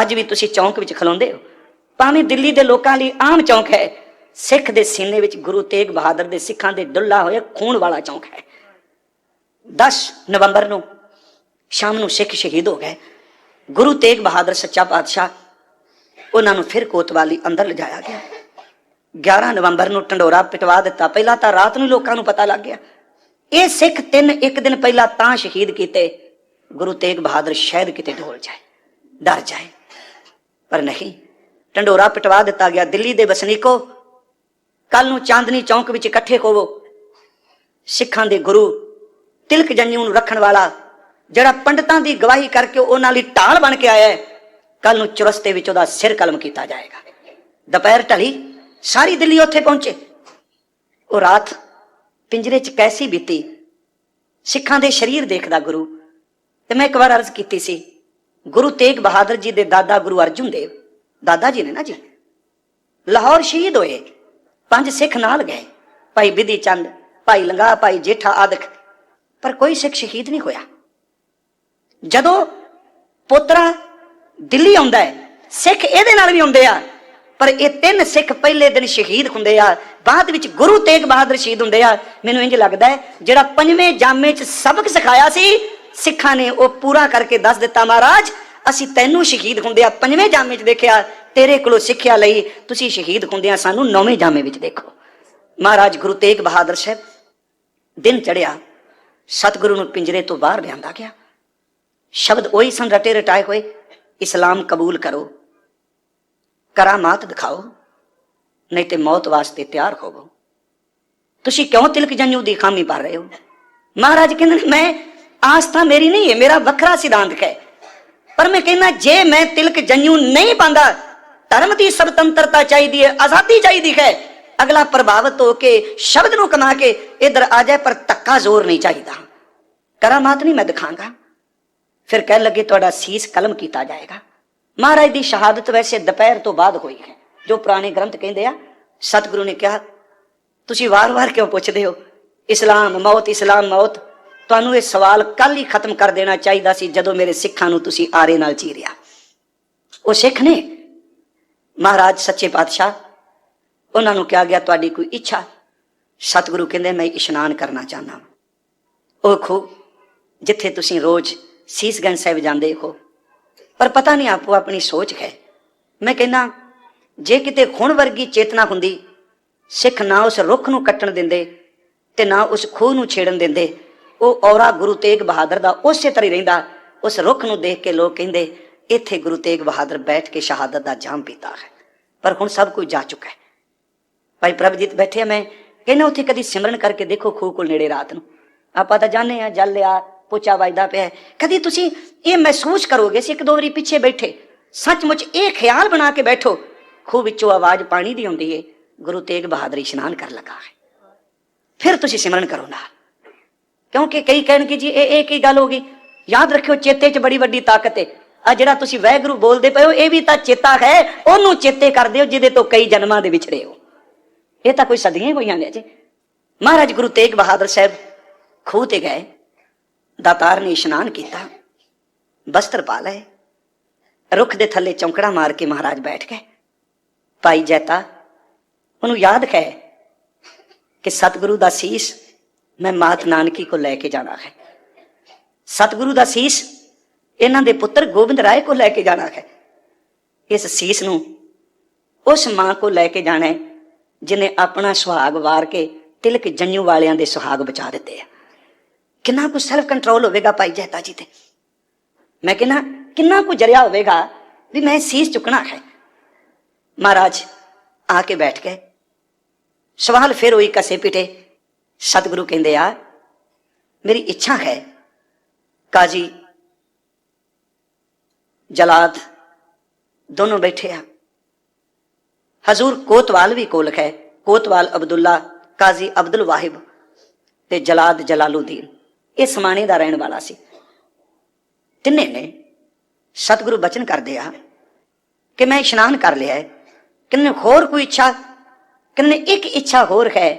ਅੱਜ ਵੀ ਤੁਸੀਂ ਚੌਂਕ ਵਿੱਚ ਖਲੋਂਦੇ ਹੋ। ਭਾਵੇਂ ਦਿੱਲੀ ਦੇ ਲੋਕਾਂ ਲਈ ਆਮ ਚੌਂਕ ਹੈ, ਸਿੱਖ ਦੇ ਸੀਨੇ ਵਿੱਚ ਗੁਰੂ ਤੇਗ ਬਹਾਦਰ ਦੇ ਸਿੱਖਾਂ ਦੇ ਡੁੱਲਾ ਹੋਇਆ ਖੂਨ ਵਾਲਾ ਚੌਂਕ ਹੈ। 10 ਨਵੰਬਰ ਨੂੰ ਸ਼ਾਮ ਨੂੰ ਸਿੱਖ ਸ਼ਹੀਦ ਹੋ ਗਏ। ਗੁਰੂ ਤੇਗ ਬਹਾਦਰ ਸੱਚਾ ਪਾਤਸ਼ਾਹ, ਉਹਨਾਂ ਨੂੰ ਫਿਰ ਕੋਤਵਾਲੀ ਅੰਦਰ ਲਿਜਾਇਆ ਗਿਆ। 11 ਨਵੰਬਰ ਨੂੰ ਢੰਡੋਰਾ ਪਿਟਵਾ ਦਿੱਤਾ। ਪਹਿਲਾਂ ਤਾਂ ਰਾਤ ਨੂੰ ਲੋਕਾਂ ਨੂੰ ਪਤਾ ਲੱਗ ਗਿਆ। ਇਹ ਸਿੱਖ ਤਿੰਨ ਇੱਕ ਦਿਨ ਪਹਿਲਾਂ ਤਾਂ ਸ਼ਹੀਦ ਕੀਤੇ। ਗੁਰੂ ਤੇਗ ਬਹਾਦਰ ਸ਼ਾਇਦ ਕਿਤੇ ਢੋਲ ਜਾਏ, ਡਰ ਜਾਏ। ਪਰ ਨਹੀਂ। ਢੰਡੋਰਾ ਪਿਟਵਾ ਦਿੱਤਾ ਗਿਆ। ਦਿੱਲੀ ਦੇ ਵਸਨੀਕੋ ਕੱਲ ਨੂੰ ਚਾਂਦਨੀ ਚੌਂਕ ਵਿੱਚ ਇਕੱਠੇ ਹੋਵੋ। ਸਿੱਖਾਂ ਦੇ ਗੁਰੂ, ਤਿਲਕ ਜੰਜੂ ਨੂੰ ਰੱਖਣ ਵਾਲਾ, ਜਿਹੜਾ ਪੰਡਤਾਂ ਦੀ ਗਵਾਹੀ ਕਰਕੇ ਉਹਨਾਂ ਲਈ ਢਾਲ ਬਣ ਕੇ ਆਇਆ ਹੈ ਕੱਲ ਨੂੰ ਚੁਰਸਤੇ ਵਿੱਚ ਉਹਦਾ ਸਿਰ ਕਲਮ ਕੀਤਾ ਜਾਏਗਾ। ਦੁਪਹਿਰ ਢਲੀ, ਸਾਰੀ ਦਿੱਲੀ ਉੱਥੇ ਪਹੁੰਚੇ। ਉਹ ਰਾਤ ਪਿੰਜਰੇ 'ਚ ਕੈਸੀ ਬੀਤੀ। ਸਿੱਖਾਂ ਦੇ ਸਰੀਰ ਦੇਖਦਾ ਗੁਰੂ। ਤੇ ਮੈਂ ਇੱਕ ਵਾਰ ਅਰਜ਼ ਕੀਤੀ ਸੀ ਗੁਰੂ ਤੇਗ ਬਹਾਦਰ ਜੀ ਦੇ ਦਾਦਾ ਗੁਰੂ ਅਰਜੁਨ ਦੇਵ, ਦਾਦਾ ਜੀ ਨੇ ਨਾ ਜੀ? ਲਾਹੌਰ ਸ਼ਹੀਦ ਹੋਏ, ਪੰਜ ਸਿੱਖ ਨਾਲ ਗਏ, ਭਾਈ ਬਿਧੀ ਚੰਦ, ਭਾਈ ਲੰਗਾ, ਭਾਈ ਜੇਠਾ ਆਦਿਕ, ਪਰ ਕੋਈ ਸਿੱਖ ਸ਼ਹੀਦ ਨਹੀਂ ਹੋਇਆ। ਜਦੋਂ ਪੋਤਰਾ ਦਿੱਲੀ ਆਉਂਦਾ ਹੈ, ਸਿੱਖ ਇਹਦੇ ਨਾਲ ਵੀ ਆਉਂਦੇ ਆ, ਪਰ ਇਹ ਤਿੰਨ ਸਿੱਖ ਪਹਿਲੇ ਦਿਨ ਸ਼ਹੀਦ ਹੁੰਦੇ ਆ, ਬਾਅਦ ਵਿੱਚ ਗੁਰੂ ਤੇਗ ਬਹਾਦਰ ਸ਼ਹੀਦ ਹੁੰਦੇ ਆ। ਮੈਨੂੰ ਇੰਜ ਲੱਗਦਾ ਹੈ, ਜਿਹੜਾ ਪੰਜਵੇਂ ਜਾਮੇ 'ਚ ਸਬਕ ਸਿਖਾਇਆ ਸੀ ਸਿੱਖਾਂ ਨੇ ਉਹ ਪੂਰਾ ਕਰਕੇ ਦੱਸ ਦਿੱਤਾ, ਮਹਾਰਾਜ, ਅਸੀਂ ਤੈਨੂੰ ਸ਼ਹੀਦ ਹੁੰਦਿਆਂ ਪੰਜਵੇਂ ਜਾਮੇ 'ਚ ਦੇਖਿਆ, ਤੇਰੇ ਕੋਲੋਂ ਸਿੱਖਿਆ ਲਈ ਤੁਸੀਂ ਸ਼ਹੀਦ ਹੁੰਦਿਆਂ ਸਾਨੂੰ ਨੌਵੇਂ ਜਾਮੇ ਵਿੱਚ ਦੇਖੋ। ਮਹਾਰਾਜ, ਗੁਰੂ ਤੇਗ ਬਹਾਦਰ ਸਾਹਿਬ, ਦਿਨ ਚੜਿਆ ਸਤਿਗੁਰੂ ਨੂੰ ਪਿੰਜਰੇ ਤੋਂ ਬਾਹਰ ਲਿਆਂਦਾ ਗਿਆ। ਸ਼ਬਦ ਉਹੀ ਸਨ, ਰਟੇ ਰਟਾਏ ਹੋਏ, ਇਸਲਾਮ ਕਬੂਲ ਕਰੋ, ਕਰਾਮਾਤ ਦਿਖਾਓ, ਨਹੀਂ ਤੇ ਮੌਤ ਵਾਸਤੇ ਤਿਆਰ ਹੋਵੋ। ਤੁਸੀਂ ਕਿਉਂ ਤਿਲਕ ਜੰਜੂ ਦੀ ਖਾਮੀ ਭਰ ਰਹੇ ਹੋ? ਮਹਾਰਾਜ ਕਹਿੰਦੇ ਮੈਂ ਆਸਥਾ ਮੇਰੀ ਨਹੀਂ ਹੈ, ਮੇਰਾ ਵੱਖਰਾ ਸਿਧਾਂਤ ਹੈ। ਪਰ ਮੈਂ ਕਹਿੰਦਾ, ਜੇ ਮੈਂ ਤਿਲਕ ਜੰਜੂ ਨਹੀਂ ਪਾਉਂਦਾ, ਧਰਮ ਦੀ ਸੁਤੰਤਰਤਾ ਚਾਹੀਦੀ ਹੈ, ਆਜ਼ਾਦੀ ਚਾਹੀਦੀ ਹੈ, ਅਗਲਾ ਪ੍ਰਭਾਵਿਤ ਹੋ ਕੇ, ਸ਼ਬਦ ਨੂੰ ਕਮਾ ਕੇ ਇਧਰ ਆ ਜਾਏ, ਪਰ ਧੱਕਾ ਜ਼ੋਰ ਨਹੀਂ ਚਾਹੀਦਾ। ਕਰਾਮਾਤ ਨਹੀਂ ਮੈਂ ਦਿਖਾਂਗਾ। ਫਿਰ ਕਹਿਣ ਲੱਗੇ, ਤੁਹਾਡਾ ਸੀਸ ਕਲਮ ਕੀਤਾ ਜਾਏਗਾ। ਮਹਾਰਾਜ ਦੀ ਸ਼ਹਾਦਤ ਵੈਸੇ ਦੁਪਹਿਰ ਤੋਂ ਬਾਅਦ ਹੋਈ ਹੈ। ਜੋ ਪੁਰਾਣੇ ਗ੍ਰੰਥ ਕਹਿੰਦੇ ਆ, ਸਤਿਗੁਰੂ ਨੇ ਕਿਹਾ, ਤੁਸੀਂ ਵਾਰ-ਵਾਰ ਕਿਉਂ ਪੁੱਛਦੇ ਹੋ? ਇਸਲਾਮ, ਮੌਤ ਇਸਲਾਮ, ਮੌਤ। ਤੁਹਾਨੂੰ ਇਹ ਸਵਾਲ ਕੱਲ ਹੀ ਖਤਮ ਕਰ ਦੇਣਾ ਚਾਹੀਦਾ ਸੀ, ਜਦੋਂ ਮੇਰੇ ਸਿੱਖਾਂ ਨੂੰ ਤੁਸੀਂ ਆਰੇ ਨਾਲ ਚੀਰਿਆ। ਉਹ ਸਿੱਖ ਨੇ? ਮਹਾਰਾਜ ਸੱਚੇ ਪਾਤਸ਼ਾਹ, ਉਹਨਾਂ ਨੂੰ ਕਿਹਾ ਗਿਆ, ਤੁਹਾਡੀ ਕੋਈ ਇੱਛਾ? ਸਤਿਗੁਰੂ ਕਹਿੰਦੇ, ਮੈਂ ਇਸ਼ਨਾਨ ਕਰਨਾ ਚਾਹੁੰਦਾ ਹਾਂ ਉਹ ਖੋ ਜਿੱਥੇ ਤੁਸੀਂ ਰੋਜ਼ ਸੀਸਗੰਜ ਸਾਹਿਬ ਜਾਂਦੇ ਹੋ, ਪਰ ਪਤਾ ਨਹੀਂ ਆਪੋ ਆਪਣੀ ਸੋਚ ਹੈ। ਮੈਂ ਕਹਿੰਦਾ, ਜੇ ਕਿਤੇ ਖੁਣ ਵਰਗੀ ਚੇਤਨਾ ਹੁੰਦੀ, ਸਿੱਖ ਨਾ ਉਸ ਰੁੱਖ ਨੂੰ ਕੱਟਣ ਦਿੰਦੇ ਤੇ ਨਾ ਉਸ ਖੂਹ ਨੂੰ ਛੇੜਨ ਦਿੰਦੇ ਉਹ ਔਰਾ ਗੁਰੂ ਤੇਗ ਬਹਾਦਰ ਦਾ ਉਸੇ ਤਰ੍ਹਾਂ ਹੀ ਰਹਿੰਦਾ। ਉਸ ਰੁੱਖ ਨੂੰ ਦੇਖ ਕੇ ਲੋਕ ਕਹਿੰਦੇ, ਇੱਥੇ ਗੁਰੂ ਤੇਗ ਬਹਾਦਰ ਬੈਠ ਕੇ ਸ਼ਹਾਦਤ ਦਾ ਜਾਮ ਪੀਤਾ ਹੈ। ਪਰ ਹੁਣ ਸਭ ਕੁਝ ਜਾ ਚੁੱਕਾ ਹੈ। ਭਾਈ ਪ੍ਰਭਜੀਤ ਬੈਠੇ ਆ, ਮੈਂ ਕਹਿੰਦਾ ਉੱਥੇ ਕਦੀ ਸਿਮਰਨ ਕਰਕੇ ਦੇਖੋ ਖੂਹ ਕੋਲ ਨੇੜੇ ਰਾਤ ਨੂੰ। ਆਪਾਂ ਤਾਂ ਜਾਣਦੇ ਆ ਜਲ ਲਿਆ, ਪੋਚਾ ਵੱਜਦਾ ਪਿਆ ਕਦੀ ਤੁਸੀਂ ਇਹ ਮਹਿਸੂਸ ਕਰੋਗੇ ਸੀ ਇੱਕ ਦੋ ਵਾਰੀ ਪਿੱਛੇ ਬੈਠੇ। ਸੱਚਮੁੱਚ ਇਹ ਖਿਆਲ ਬਣਾ ਕੇ ਬੈਠੋ। ਖੂਹ ਵਿੱਚੋਂ ਆਵਾਜ਼ ਪਾਣੀ ਦੀ ਆਉਂਦੀ ਏ। ਗੁਰੂ ਤੇਗ ਬਹਾਦਰ ਇਸ਼ਨਾਨ ਕਰ ਲਗਾ ਹੈ। ਫਿਰ ਤੁਸੀਂ ਸਿਮਰਨ ਕਰੋ ਨਾਲ। ਕਿਉਂਕਿ ਕਈ ਕਹਿਣਗੇ ਜੀ, ਇਹ ਇਹ ਕੀ ਗੱਲ ਹੋ ਗਈ? ਯਾਦ ਰੱਖਿਓ, ਚੇਤੇ 'ਚ ਬੜੀ ਵੱਡੀ ਤਾਕਤ ਹੈ ਆ ਜਿਹੜਾ ਤੁਸੀਂ ਵੈਗਰੂ ਬੋਲਦੇ ਪਏ ਹੋ, ਇਹ ਵੀ ਤਾਂ ਚੇਤਾ ਹੈ। ਉਹਨੂੰ ਚੇਤੇ ਕਰਦੇ ਹੋ, ਜਿਹਦੇ ਤੋਂ ਕਈ ਜਨਮਾਂ ਦੇ ਵਿਛੜੇ ਹੋ। ਇਹ ਤਾਂ ਕੋਈ ਸਦੀਆਂ ਹੋਈਆਂ ਨੇ ਜੀ ਮਹਾਰਾਜ ਗੁਰੂ ਤੇਗ ਬਹਾਦਰ ਸਾਹਿਬ ਖੂਹ ਤੇ ਗਏ। ਦਾਤਾਰ ਨੇ ਇਸ਼ਨਾਨ ਕੀਤਾ। ਬਸਤਰ ਪਾ ਲਏ। ਰੁੱਖ ਦੇ ਥੱਲੇ ਚੌਂਕੜਾ ਮਾਰ ਕੇ ਮਹਾਰਾਜ ਬੈਠ ਗਏ। ਭਾਈ ਜੈਤਾ, ਉਹਨੂੰ ਯਾਦ ਹੈ ਕਿ ਸਤਿਗੁਰੂ ਦਾ ਸੀਸ ਮੈਂ ਮਾਤ ਨਾਨਕੀ ਕੋ ਲੈ ਕੇ ਜਾਣਾ ਹੈ। ਸਤਿਗੁਰੂ ਦਾ ਸੀਸ ਇਹਨਾਂ ਦੇ ਪੁੱਤਰ ਗੋਬਿੰਦ ਰਾਏ ਕੋ ਲੈ ਕੇ ਜਾਣਾ ਹੈ। ਇਸ ਸੀਸ ਨੂੰ ਉਸ ਮਾਂ ਕੋ ਲੈ ਕੇ ਜਾਣਾ ਹੈ ਜਿਨੇ ਆਪਣਾ ਸੁਹਾਗ ਵਾਰ ਕੇ ਤਿਲਕ ਜੰਨੂ ਵਾਲਿਆਂ ਦੇ ਸੁਹਾਗ ਬਚਾ ਦਿੱਤੇ ਆ। ਕਿੰਨਾ ਕੁ ਸੈਲਫ ਕੰਟਰੋਲ ਹੋਵੇਗਾ ਭਾਈ ਜਹਤਾ ਜੀ ਤੇ? ਮੈਂ ਕਿੰਨਾ ਕਿੰਨਾ ਕੁ ਜਰਿਆ ਹੋਵੇਗਾ ਵੀ ਮੈਂ ਸੀਸ ਚੁੱਕਣਾ ਹੈ। ਮਹਾਰਾਜ ਆ ਕੇ ਬੈਠ ਗਏ ਸਵਾਲ ਫਿਰ ਹੋਈ ਕਸੇ ਪਿਟੇ ਸਤਿਗੁਰੂ ਕਹਿੰਦੇ ਆ, ਮੇਰੀ ਇੱਛਾ ਹੈ, ਕਾਜੀ ਜਲਾਦ ਦੋਨੋਂ ਬੈਠੇ ਆ। ਹਜ਼ੂਰ ਕੋਤਵਾਲ ਵੀ ਕੋਲ ਹੈ, ਕੋਤਵਾਲ ਅਬਦੁੱਲਾ, ਕਾਜ਼ੀ ਅਬਦੁਲ ਵਾਹਿਬ ਤੇ ਜਲਾਦ ਜਲਾਲੁਦੀਨ। ਇਹ ਸਮਾਣੇ ਦਾ ਰਹਿਣ ਵਾਲਾ ਸੀ। ਤਿੰਨੇ ਨੇ ਸਤਿਗੁਰੂ ਬਚਨ ਕਰਦੇ ਆ ਕਿ ਮੈਂ ਇਸ਼ਨਾਨ ਕਰ ਲਿਆ ਹੈ। ਕਿੰਨੇ ਹੋਰ ਕੋਈ ਇੱਛਾ, ਕਿੰਨੇ ਇੱਕ ਇੱਛਾ ਹੋਰ ਹੈ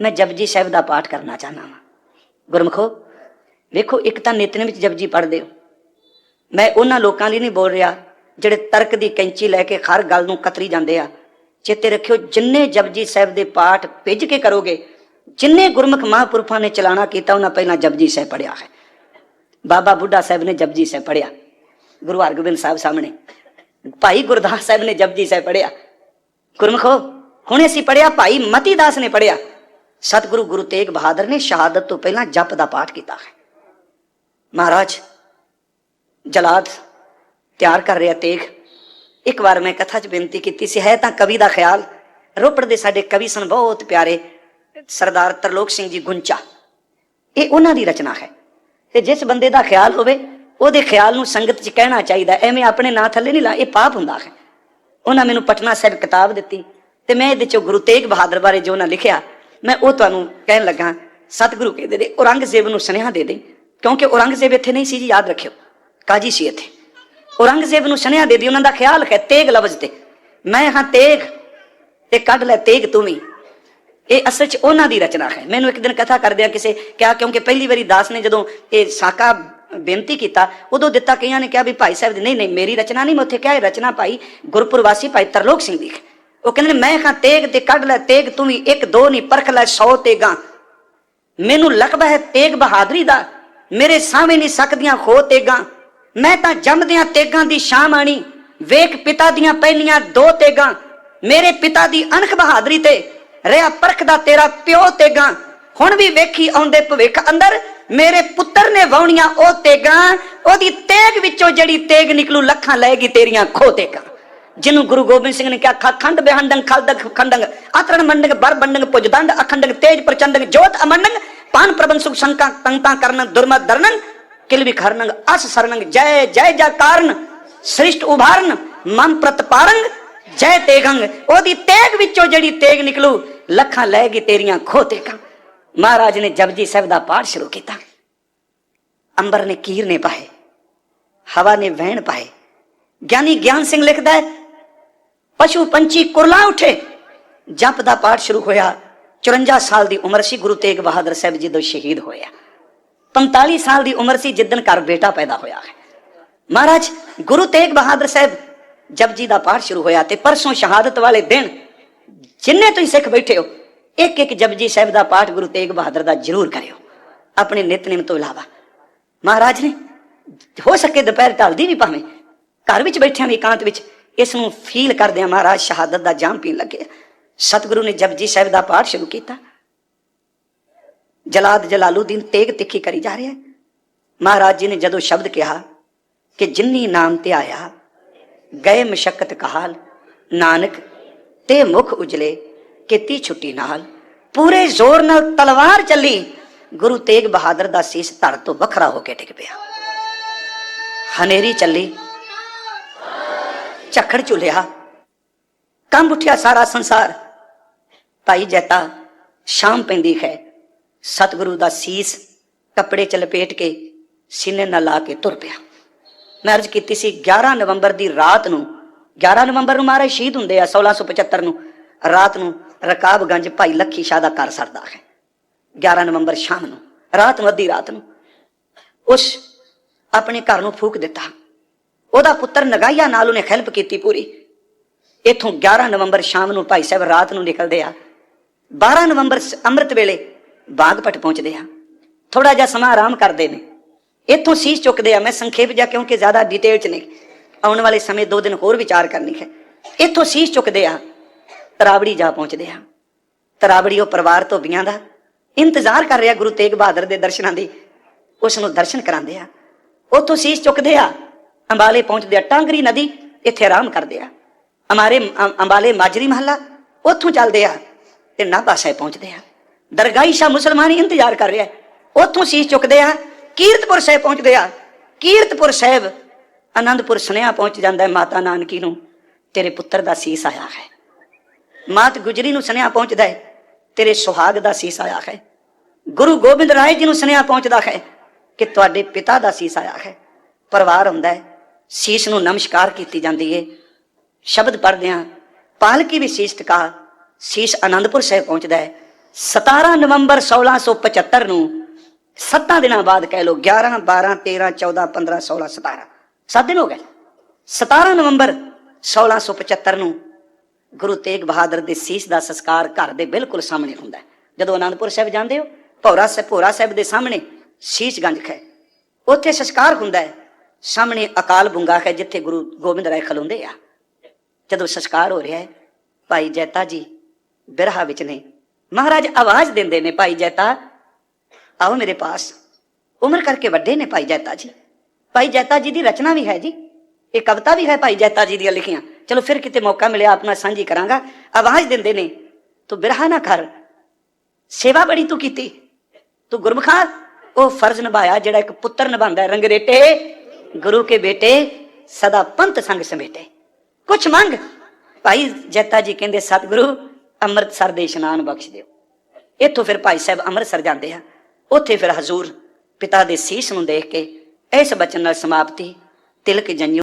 ਮੈਂ ਜਪਜੀ ਸਾਹਿਬ ਦਾ ਪਾਠ ਕਰਨਾ ਚਾਹਨਾ ਹਾਂ ਗੁਰਮਖੋ, ਵੇਖੋ, ਇੱਕ ਤਾਂ ਨਿਤਨੇਮ ਵਿੱਚ ਜਪਜੀ ਪੜ੍ਹਦੇ ਹੋ। ਮੈਂ ਉਹਨਾਂ ਲੋਕਾਂ ਲਈ ਨਹੀਂ ਬੋਲ ਰਿਹਾ ਜਿਹੜੇ ਤਰਕ ਦੀ ਕੈਂਚੀ ਲੈ ਕੇ ਹਰ ਗੱਲ ਨੂੰ ਕਤਰੀ ਜਾਂਦੇ ਆ। ਚੇਤੇ ਰੱਖਿਓ, ਜਿੰਨੇ ਜਪਜੀ ਸਾਹਿਬ ਦੇ ਪਾਠ ਭਿੱਜ ਕੇ ਕਰੋਗੇ, ਜਿੰਨੇ ਗੁਰਮੁਖ ਮਹਾਂਪੁਰਖਾਂ ਨੇ ਚਲਾਣਾ ਕੀਤਾ, ਉਹਨਾਂ ਪਹਿਲਾਂ ਜਪਜੀ ਸਾਹਿਬ ਪੜਿਆ ਹੈ। ਬਾਬਾ ਬੁੱਢਾ ਸਾਹਿਬ ਨੇ ਜਪਜੀ ਸਾਹਿਬ ਪੜਿਆ ਗੁਰੂ ਹਰਗੋਬਿੰਦ ਸਾਹਿਬ ਸਾਹਮਣੇ। ਭਾਈ ਗੁਰਦਾਸ ਸਾਹਿਬ ਨੇ ਜਪਜੀ ਸਾਹਿਬ ਪੜਿਆ ਗੁਰਮਖੋ, ਹੁਣੇ ਅਸੀਂ ਪੜਿਆ ਭਾਈ ਮਤੀ ਦਾਸ ਨੇ ਪੜਿਆ ਸਤਿਗੁਰੂ ਗੁਰੂ ਤੇਗ ਬਹਾਦਰ ਨੇ ਸ਼ਹਾਦਤ ਤੋਂ ਪਹਿਲਾਂ ਜਪ ਦਾ ਪਾਠ ਕੀਤਾ ਹੈ। ਮਹਾਰਾਜ, ਜਲਾਦ ਤਿਆਰ ਕਰ ਰਿਹਾ ਤੇਗ। ਇੱਕ ਵਾਰ ਮੈਂ ਕਥਾ 'ਚ ਬੇਨਤੀ ਕੀਤੀ ਸੀ, ਹੈ ਤਾਂ ਕਵੀ ਦਾ ਖਿਆਲ? ਰੋਪੜ ਦੇ ਸਾਡੇ ਕਵੀ ਸਨ ਬਹੁਤ ਪਿਆਰੇ, ਸਰਦਾਰ ਤਰਲੋਕ ਸਿੰਘ ਜੀ ਗੁੰਚਾ। ਇਹ ਉਹਨਾਂ ਦੀ ਰਚਨਾ ਹੈ। ਤੇ ਜਿਸ ਬੰਦੇ ਦਾ ਖਿਆਲ ਹੋਵੇ, ਉਹਦੇ ਖਿਆਲ ਨੂੰ ਸੰਗਤ 'ਚ ਕਹਿਣਾ ਚਾਹੀਦਾ, ਐਵੇਂ ਆਪਣੇ ਨਾਂ ਥੱਲੇ ਨਹੀਂ ਲਾ, ਇਹ ਪਾਪ ਹੁੰਦਾ ਹੈ। ਉਹਨਾਂ ਮੈਨੂੰ ਪਟਨਾ ਸਾਹਿਬ ਕਿਤਾਬ ਦਿੱਤੀ ਤੇ ਮੈਂ ਇਹਦੇ ਚੋਂ ਗੁਰੂ ਤੇਗ ਬਹਾਦਰ ਬਾਰੇ ਜੋ ਉਹਨਾਂ ਲਿਖਿਆ ਮੈਂ ਉਹ ਤੁਹਾਨੂੰ ਕਹਿਣ ਲੱਗਾ, ਸਤਿਗੁਰੂ ਕਹਿੰਦੇ ਨੇ, ਔਰੰਗਜ਼ੇਬ ਨੂੰ ਸੁਨੇਹਾ ਦੇ ਦੇ, ਕਿਉਂਕਿ ਔਰੰਗਜ਼ੇਬ ਇੱਥੇ ਨਹੀਂ ਸੀ ਜੀ, ਯਾਦ ਰੱਖਿਓ, ਕਾਜੀ ਸੀ ਇੱਥੇ। ਔਰੰਗਜ਼ੇਬ ਨੂੰ ਸੁਨੇਹਾ ਦੇ ਦੀ, ਉਹਨਾਂ ਦਾ ਖਿਆਲ ਹੈ ਤੇਗ ਲਫ਼ਜ਼ ਤੇ। ਮੈਂ ਹਾਂ ਤੇਗ ਤੇ ਕੱਢ ਲੈ ਤੇਗ ਤੂੰ ਵੀ। ਇਹ ਅਸਲ 'ਚ ਉਹਨਾਂ ਦੀ ਰਚਨਾ ਹੈ। ਮੈਨੂੰ ਇੱਕ ਦਿਨ ਕਥਾ ਕਰਦਿਆਂ ਕਿਸੇ ਕਿਹਾ, ਕਿਉਂਕਿ ਪਹਿਲੀ ਵਾਰੀ ਦਾਸ ਨੇ ਜਦੋਂ ਇਹ ਸਾਕਾ ਬੇਨਤੀ ਕੀਤਾ, ਉਦੋਂ ਦਿੱਤਾ ਕਈਆਂ ਨੇ ਕਿਹਾ ਵੀ ਭਾਈ ਸਾਹਿਬ ਦੀ ਨਹੀਂ ਨਹੀਂ, ਮੇਰੀ ਰਚਨਾ ਨਹੀਂ, ਮੈਂ ਉੱਥੇ ਕਿਹਾ, ਇਹ ਰਚਨਾ ਭਾਈ ਗੁਰਪੁਰਵਾਸੀ ਭਾਈ ਤਰਲੋਕ ਸਿੰਘ ਦੀ ਹੈ। ਉਹ ਕਹਿੰਦੇ ਨੇ ਮੈਂ ਖਾਂ ਤੇਗ ਤੇ ਕੱਢ ਲੈ, ਤੇਗ ਤੂੰ ਵੀ ਇੱਕ, ਦੋ ਨਹੀਂ, ਪਰਖ ਲੈ 100 ਤੇਗਾਂ। ਮੈਨੂੰ ਲਕਬਾ ਹੈ ਤੇਗ ਬਹਾਦਰੀ ਦਾ, ਮੇਰੇ ਸਾਹਮਣੇ ਨਹੀਂ ਸਕਦੀਆਂ ਖੋ ਤੇਗਾਂ। ਮੈਂ ਤਾਂ ਜੰਮਦਿਆਂ ਤੇਗਾਂ ਦੀ ਸ਼ਾਮ ਆਣੀ, ਵੇਖ ਪਿਤਾ ਦੀਆਂ ਪਹਿਲੀਆਂ ਦੋ ਤੇਗਾਂ। ਮੇਰੇ ਪਿਤਾ ਦੀ ਅਣਖ ਬਹਾਦਰੀ ਤੇ ਰਿਆ ਪਰਖ ਦਾ ਤੇਰਾ ਪਿਓ ਤੇਗਾਂ। ਹੁਣ ਵੀ ਵੇਖੀ ਆਉਂਦੇ ਭਵਿੱਖ ਅੰਦਰ, ਮੇਰੇ ਪੁੱਤਰ ਨੇ ਵਾਉਣੀਆਂ ਉਹ ਤੇਗਾਂ, ਉਹਦੀ ਤੇਗ ਵਿੱਚੋਂ ਜਿਹੜੀ ਤੇਗ ਨਿਕਲੂ, ਲੱਖਾਂ ਲਏਗੀ ਤੇਰੀਆਂ ਖੋ ਤੇਗਾਂ। ਜਿਹਨੂੰ ਗੁਰੂ ਗੋਬਿੰਦ ਸਿੰਘ ਨੇ ਕਿਹਾ ਖਾ ਖੰਡ ਬਿਹੰਡੰ ਖਲਦਕ ਖੰਡੰਗ ਆਤਰਣ ਮੰਡੰਗ ਬਰ ਬੰਡੰਗ ਪੁਜਦੰਡ ਅਖੰਡੰਗ ਤੇਜ ਪ੍ਰਚੰਡੰਗ ਜੋਤ ਅਮੰਡੰਗ ਪਾਨ ਪ੍ਰਬੰਧ ਸੁਖ ਸੰਕਾ ਕੰਤਾ ਕਰਨ ਦੁਰਮਤ ਦਰਨੰ ਕਿਲ ਵਿਖਰਨੰਗ ਅਸ ਸਰਨੰਗ ਜੈ ਜੈ ਜਾ ਕਾਰਨ ਸ੍ਰਿਸ਼ਟ ਉਭਾਰਨ ਮਨ ਪ੍ਰਤਪਾਰੰਗ ਜੈ ਤੇਗੰਗ ਉਹਦੀ ਤੇਗ ਵਿੱਚੋਂ ਜਿਹੜੀ ਤੇਗ ਨਿਕਲੂ ਲੱਖਾਂ ਲੈਗੀ ਤੇਰੀਆਂ ਖੋ ਤੇਗਾਂ ਮਹਾਰਾਜ ਨੇ ਜਪਜੀ ਸਾਹਿਬ ਦਾ ਪਾਠ ਸ਼ੁਰੂ ਕੀਤਾ ਅੰਬਰ ਨੇ ਕੀਰ ਨੇ ਪਾਏ ਹਵਾ ਨੇ ਵਹਿਣ ਪਾਏ ਗਿਆਨੀ ਗਿਆਨ ਸਿੰਘ ਲਿਖਦਾ ਹੈ ਪਸ਼ੂ ਪੰਛੀ ਕੁਰਲਾ ਉਠੇ। ਜਪ ਦਾ ਪਾਠ ਸ਼ੁਰੂ ਹੋਇਆ। 54 ਸਾਲ ਦੀ ਉਮਰ ਸੀ, ਗੁਰੂ ਤੇਗ ਬਹਾਦਰ ਸਾਹਿਬ ਜੀ ਜਦੋਂ ਸ਼ਹੀਦ ਹੋਇਆ। 45 ਸਾਲ ਦੀ ਉਮਰ ਸੀ ਜਿੱਦਣ ਘਰ ਬੇਟਾ ਪੈਦਾ ਹੋਇਆ ਹੈ। ਮਹਾਰਾਜ, ਗੁਰੂ ਤੇਗ ਬਹਾਦਰ ਸਾਹਿਬ ਜਪਜੀ ਦਾ ਪਾਠ ਸ਼ੁਰੂ ਹੋਇਆ ਤੇ ਪਰਸੋਂ ਸ਼ਹਾਦਤ ਵਾਲੇ ਦਿਨ ਜਿੰਨੇ ਤੁਸੀਂ ਸਿੱਖ ਬੈਠੇ ਹੋ ਇੱਕ ਇੱਕ ਜਪਜੀ ਸਾਹਿਬ ਦਾ ਪਾਠ ਗੁਰੂ ਤੇਗ ਬਹਾਦਰ ਦਾ ਜ਼ਰੂਰ ਕਰਿਓ। ਆਪਣੇ ਨਿਤਨੇਮ ਤੋਂ ਇਲਾਵਾ। ਮਹਾਰਾਜ ਨੇ, ਹੋ ਸਕੇ ਦੁਪਹਿਰ ਢਲਦੀ ਵੀ ਭਾਵੇਂ। ਘਰ ਵਿੱਚ ਬੈਠਿਆਂ ਵੀ ਇਕਾਂਤ ਵਿੱਚ ਇਸ ਨੂੰ ਫੀਲ ਕਰਦੇ ਮਹਾਰਾਜ ਸ਼ਹਾਦਤ ਦਾ ਜਾਮ ਪੀਣ ਲੱਗੇ। ਸਤਿਗੁਰੂ ਨੇ ਜਪਜੀ ਸਾਹਿਬ ਦਾ ਪਾਠ ਸ਼ੁਰੂ ਕੀਤਾ। ਜਲਾਦ ਜਲਾਲੂਦੀਨ ਤੇਗ ਤਿੱਖੀ ਕਰੀ ਜਾ ਰਿਹਾ ਮਹਾਰਾਜ ਜੀ ਨੇ ਜਦੋਂ ਸ਼ਬਦ ਕਿਹਾ ਕਿ ਜਿੰਨੀ ਨਾਮ ਤੇ ਆਇਆ, ਗਏ ਮਸ਼ਕਤ ਕਹਾਲ, ਨਾਨਕ ਤੇ ਮੁਖ ਉਜਲੇ, ਕੀਤੀ ਛੁੱਟੀ ਨਾਲ, ਪੂਰੇ ਜ਼ੋਰ ਨਾਲ ਤਲਵਾਰ ਚੱਲੀ, ਗੁਰੂ ਤੇਗ ਬਹਾਦਰ ਦਾ ਸੀਸ ਧੜ ਤੋਂ ਵੱਖਰਾ ਹੋ ਕੇ ਡਿੱਗ ਪਿਆ। ਹਨੇਰੀ ਚੱਲੀ ਝਖੜ ਝੁਲਿਆ। ਕੰਬ ਉੱਠਿਆ ਸਾਰਾ ਸੰਸਾਰ। ਭਾਈ ਜੈਤਾ, ਸ਼ਾਮ ਪੈਂਦੀ ਹੈ। ਸਤਿਗੁਰੂ ਦਾ ਸੀਸ ਕੱਪੜੇ ਚ ਲਪੇਟ ਕੇ ਸੀਨੇ ਨਾਲ ਲਾ ਕੇ ਤੁਰ ਪਿਆ। ਮੈਂ ਅਰਜ਼ ਕੀਤੀ ਸੀ 11 ਨਵੰਬਰ ਦੀ ਰਾਤ ਨੂੰ 11 ਨਵੰਬਰ ਨੂੰ ਮਹਾਰਾਜ ਸ਼ਹੀਦ ਹੁੰਦੇ ਆ 1675 ਨੂੰ, ਰਾਤ ਨੂੰ ਰਕਾਬਗੰਜ ਭਾਈ ਲੱਖੀ ਸ਼ਾਹ ਦਾ ਘਰ ਸਰਦਾ ਹੈ। 11 ਨਵੰਬਰ ਸ਼ਾਮ ਨੂੰ, ਰਾਤ ਨੂੰ, ਅੱਧੀ ਰਾਤ ਨੂੰ, ਉਸ ਆਪਣੇ ਘਰ ਨੂੰ ਫੂਕ ਦਿੱਤਾ। ਉਹਦਾ ਪੁੱਤਰ ਨਗਾਇਆ ਨਾਲ ਉਹਨੇ ਹੈਲਪ ਕੀਤੀ ਪੂਰੀ। ਇਥੋਂ 11 ਨਵੰਬਰ ਸ਼ਾਮ ਨੂੰ ਭਾਈ ਸਾਹਿਬ ਰਾਤ ਨੂੰ ਨਿਕਲਦੇ ਆ। 12 ਨਵੰਬਰ ਅੰਮ੍ਰਿਤ ਵੇਲੇ ਬਾਗਪਟ ਪਹੁੰਚਦੇ ਆ। ਥੋੜਾ ਜਿਹਾ ਸਮਾਂ ਆਰਾਮ ਕਰਦੇ ਨੇ। ਇੱਥੋਂ ਸੀਸ ਚੁੱਕਦੇ ਆ। ਮੈਂ ਸੰਖੇਪ ਜਿਹਾ ਕਿਉਂਕਿ ਜ਼ਿਆਦਾ ਡਿਟੇਲ ਚ ਨਹੀਂ। ਆਉਣ ਵਾਲੇ ਸਮੇਂ ਦੋ ਦਿਨ ਹੋਰ ਵਿਚਾਰ ਕਰਨੀ ਹੈ। ਇੱਥੋਂ ਸੀਸ ਚੁੱਕਦੇ ਆ। ਤਰਾਵੜੀ ਜਾ ਪਹੁੰਚਦੇ ਆ। ਤਰਾਵੜੀ ਉਹ ਪਰਿਵਾਰ ਧੋਬੀਆਂ ਦਾ ਇੰਤਜ਼ਾਰ ਕਰ ਰਿਹਾ ਗੁਰੂ ਤੇਗ ਬਹਾਦਰ ਦੇ ਦਰਸ਼ਨਾਂ ਦੀ। ਉਸ ਨੂੰ ਦਰਸ਼ਨ ਕਰਾਉਂਦੇ ਆ। ਉੱਥੋਂ ਸੀਸ ਚੁੱਕਦੇ ਆ। ਅੰਬਾਲੇ ਪਹੁੰਚਦੇ ਆ, ਟਾਂਗਰੀ ਨਦੀ ਇੱਥੇ ਆਰਾਮ ਕਰਦੇ ਆ। ਹਮਾਰੇ ਅੰਬਾਲੇ ਮਾਜਰੀ ਮਹੱਲਾ, ਉੱਥੋਂ ਚੱਲਦੇ ਆ ਤੇ ਨਾਭਾ ਸਾਹਿਬ ਪਹੁੰਚਦੇ ਆ। ਦਰਗਾਹੀ ਸ਼ਾਹ ਮੁਸਲਮਾਨ ਹੀ ਇੰਤਜ਼ਾਰ ਕਰ ਰਿਹਾ ਉੱਥੋਂ ਸੀਸ ਚੁੱਕਦੇ ਆ, ਕੀਰਤਪੁਰ ਸਾਹਿਬ ਪਹੁੰਚਦੇ ਆ। ਕੀਰਤਪੁਰ ਸਾਹਿਬ ਆਨੰਦਪੁਰ ਸੁਨੇਹਾ ਪਹੁੰਚ ਜਾਂਦਾ ਹੈ ਮਾਤਾ ਨਾਨਕੀ ਨੂੰ, ਤੇਰੇ ਪੁੱਤਰ ਦਾ ਸੀਸ ਆਇਆ ਹੈ। ਮਾਤ ਗੁਜਰੀ ਨੂੰ ਸੁਨੇਹਾ ਪਹੁੰਚਦਾ ਹੈ, ਤੇਰੇ ਸੁਹਾਗ ਦਾ ਸੀਸ ਆਇਆ ਹੈ। ਗੁਰੂ ਗੋਬਿੰਦ ਰਾਏ ਜੀ ਨੂੰ ਸੁਨੇਹਾ ਪਹੁੰਚਦਾ ਹੈ ਕਿ ਤੁਹਾਡੇ ਪਿਤਾ ਦਾ ਸੀਸ ਆਇਆ ਹੈ। ਪਰਿਵਾਰ ਹੁੰਦਾ ਹੈ ਸੀਸ ਨੂੰ ਨਮਸਕਾਰ ਕੀਤੀ ਜਾਂਦੀ ਹੈ ਸ਼ਬਦ ਪੜ੍ਹਦੇ ਹਾਂ ਪਾਲਕੀ ਵੀ ਸੀਸ ਟਿਕਾ, ਸੀਸ ਆਨੰਦਪੁਰ ਸਾਹਿਬ ਪਹੁੰਚਦਾ ਹੈ 17 ਨਵੰਬਰ 1675 ਨੂੰ ਸੱਤਾਂ ਦਿਨਾਂ ਬਾਅਦ ਕਹਿ ਲੋ 11 12 13 14 15 16 17 ਸੱਤ ਦਿਨ ਹੋ ਗਏ। 17 ਨਵੰਬਰ 1675 ਨੂੰ ਗੁਰੂ ਤੇਗ ਬਹਾਦਰ ਦੇ ਸੀਸ ਦਾ ਸੰਸਕਾਰ ਘਰ ਦੇ ਬਿਲਕੁਲ ਸਾਹਮਣੇ ਹੁੰਦਾ ਹੈ ਜਦੋਂ ਅਨੰਦਪੁਰ ਸਾਹਿਬ ਜਾਂਦੇ ਹੋ, ਭੌਰਾ ਸਾਹਿਬ, ਭੋਰਾ ਸਾਹਿਬ ਦੇ ਸਾਹਮਣੇ ਸ਼ੀਸ਼ ਗੰਜ ਹੈ ਉੱਥੇ ਸੰਸਕਾਰ ਹੁੰਦਾ ਹੈ ਸਾਹਮਣੇ ਅਕਾਲ ਬੁੰਗਾ ਹੈ ਜਿੱਥੇ ਗੁਰੂ ਗੋਬਿੰਦ ਰਾਏ ਖਲੋਂਦੇ ਆ। ਜਦੋਂ ਸੰਸਕਾਰ ਹੋ ਰਿਹਾ ਹੈ, ਭਾਈ ਜੈਤਾ ਜੀ ਬਿਰਹਾ ਵਿੱਚ ਨੇ। ਮਹਾਰਾਜ ਆਵਾਜ਼ ਦਿੰਦੇ ਨੇ, ਭਾਈ ਜੈਤਾ, ਆਓ ਮੇਰੇ ਪਾਸ। ਉਮਰ ਕਰਕੇ ਵੱਡੇ ਨੇ ਭਾਈ ਜੈਤਾ ਜੀ। ਭਾਈ ਜੈਤਾ ਜੀ ਦੀ ਰਚਨਾ ਵੀ ਹੈ ਜੀ। ਇਹ ਕਵਿਤਾ ਵੀ ਹੈ ਭਾਈ ਜੈਤਾ ਜੀ ਦੀਆਂ ਲਿਖੀਆਂ। ਚਲੋ ਫਿਰ ਕਿਤੇ ਮੌਕਾ ਮਿਲਿਆ, ਆਪਣਾ ਸਾਂਝੀ ਕਰਾਂਗਾ। ਆਵਾਜ਼ ਦਿੰਦੇ ਨੇ, ਤੂੰ ਬਿਰਹਾ ਨਾ ਕਰ। ਸੇਵਾ ਬੜੀ ਤੂੰ ਕੀਤੀ। ਤੂੰ ਗੁਰਮਖਾ, ਉਹ ਫਰਜ਼ ਨਿਭਾਇਆ ਜਿਹੜਾ ਇੱਕ ਪੁੱਤਰ ਨਿਭਾਉਂਦਾ ਹੈ। ਰੰਗਰੇਟੇ ਗੁਰੂ ਕੇ ਬੇਟੇ, ਸਦਾ ਪੰਥ ਸੰਗ ਸਮੇਟੇ। ਕੁਛ ਮੰਗ? ਭਾਈ ਜੈਤਾ ਜੀ ਕਹਿੰਦੇ, ਸਤਿਗੁਰੂ, ਅੰਮ੍ਰਿਤਸਰ ਦੇ ਇਸ਼ਨਾਨ ਬਖਸ਼ ਦਿਓ। ਇੱਥੋਂ ਫਿਰ ਭਾਈ ਸਾਹਿਬ ਅੰਮ੍ਰਿਤਸਰ ਜਾਂਦੇ ਆ। ਉੱਥੇ ਫਿਰ ਹਜ਼ੂਰ ਪਿਤਾ ਦੇ ਸੀਸ ਨੂੰ ਦੇਖ ਕੇ ਇਸ ਬਚਨ ਨਾਲ ਸਮਾਪਤੀ। ਤਿਲਕ ਜੰਯੂ